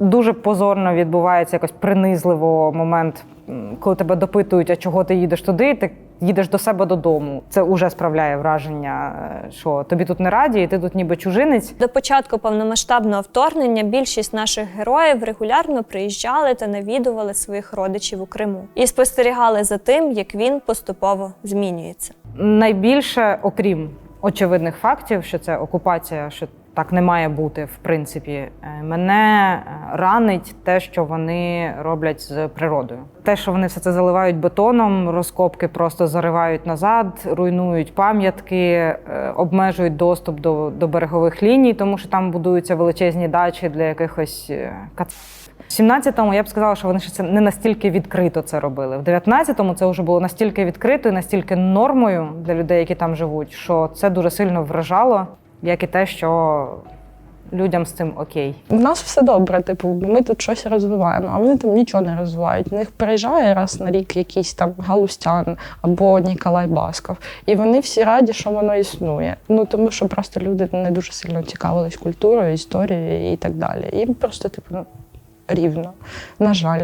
Дуже позорно відбувається якось принизливо момент, коли тебе допитують, а чого ти їдеш туди, ти їдеш до себе додому. Це вже справляє враження, е, що тобі тут не раді, і ти тут ніби чужинець. До початку повномасштабного вторгнення більшість наших героїв регулярно приїжджали та навідували своїх родичів у Криму і спостерігали за тим, як він поступово змінюється. Найбільше, окрім очевидних фактів, що це окупація, що так не має бути, в принципі, е, мене е, ранить те, що вони роблять з природою. Те, що вони все це заливають бетоном, розкопки просто заривають назад, руйнують пам'ятки, е, обмежують доступ до, до берегових ліній, тому що там будуються величезні дачі для якихось кац. В 17-му я б сказала, що вони ще це не настільки відкрито це робили. В 19-му це вже було настільки відкрито і настільки нормою для людей, які там живуть, що це дуже сильно вражало, як і те, що людям з цим окей. У нас все добре, типу, ми тут щось розвиваємо, а вони там нічого не розвивають. У них приїжджає раз на рік якийсь там Галустян або Ніколай Басков, і вони всі раді, що воно існує. Ну тому що просто люди не дуже сильно цікавились культурою, історією і так далі. Їм просто, типу, рівно. На жаль.